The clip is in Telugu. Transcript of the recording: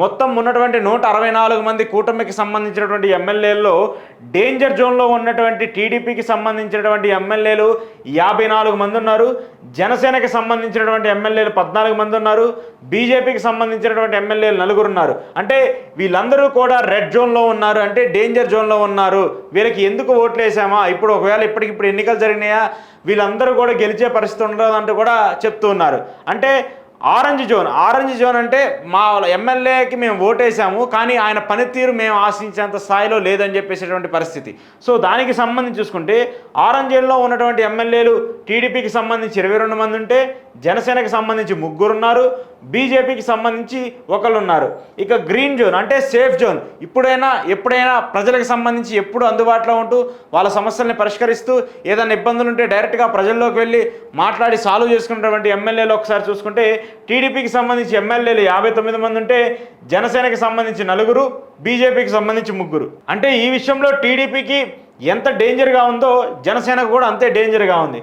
మొత్తం ఉన్నటువంటి నూట అరవై నాలుగు మంది కూటమికి సంబంధించినటువంటి ఎమ్మెల్యేల్లో డేంజర్ జోన్లో ఉన్నటువంటి టీడీపీకి సంబంధించినటువంటి ఎమ్మెల్యేలు యాభై నాలుగు మంది ఉన్నారు. జనసేనకి సంబంధించినటువంటి ఎమ్మెల్యేలు పద్నాలుగు మంది ఉన్నారు. బీజేపీకి సంబంధించినటువంటి ఎమ్మెల్యేలు నలుగురు ఉన్నారు. అంటే వీళ్ళందరూ కూడా రెడ్ జోన్లో ఉన్నారు. అంటే డేంజర్ జోన్లో ఉన్నారు. వీళ్ళకి ఎందుకు ఓట్లు వేసామా? ఇప్పుడు ఒకవేళ ఇప్పటికిప్పుడు ఎన్నికలు జరిగినాయా? వీళ్ళందరూ కూడా గెలిచే పరిస్థితి ఉండదంటూ కూడా చెప్తూ ఉన్నారు. అంటే ఆరెంజ్ జోన్. ఆరెంజ్ జోన్ అంటే మా ఎమ్మెల్యేకి మేము ఓటేసాము కానీ ఆయన పనితీరు మేము ఆశించేంత స్థాయిలో లేదని చెప్పేసేటువంటి పరిస్థితి. సో దానికి సంబంధించి చూసుకుంటే ఆరెంజ్ జోన్లో ఉన్నటువంటి ఎమ్మెల్యేలు టీడీపీకి సంబంధించి ఇరవై రెండు మంది ఉంటే జనసేనకి సంబంధించి ముగ్గురు ఉన్నారు బీజేపీకి సంబంధించి ఒకళ్ళు ఉన్నారు ఇక గ్రీన్ జోన్ అంటే సేఫ్ జోన్. ఇప్పుడైనా ఎప్పుడైనా ప్రజలకు సంబంధించి ఎప్పుడు అందుబాటులో ఉంటూ వాళ్ళ సమస్యల్ని పరిష్కరిస్తూ ఏదైనా ఇబ్బందులు ఉంటే డైరెక్ట్గా ప్రజల్లోకి వెళ్ళి మాట్లాడి సాల్వ్ చేసుకున్నటువంటి ఎమ్మెల్యేలు ఒకసారి చూసుకుంటే టీడీపీకి సంబంధించి ఎమ్మెల్యేలు యాభై తొమ్మిది మంది ఉంటే జనసేనకి సంబంధించి నలుగురు బీజేపీకి సంబంధించి ముగ్గురు. అంటే ఈ విషయంలో టీడీపీకి ఎంత డేంజర్గా ఉందో జనసేనకు కూడా అంతే డేంజర్గా ఉంది.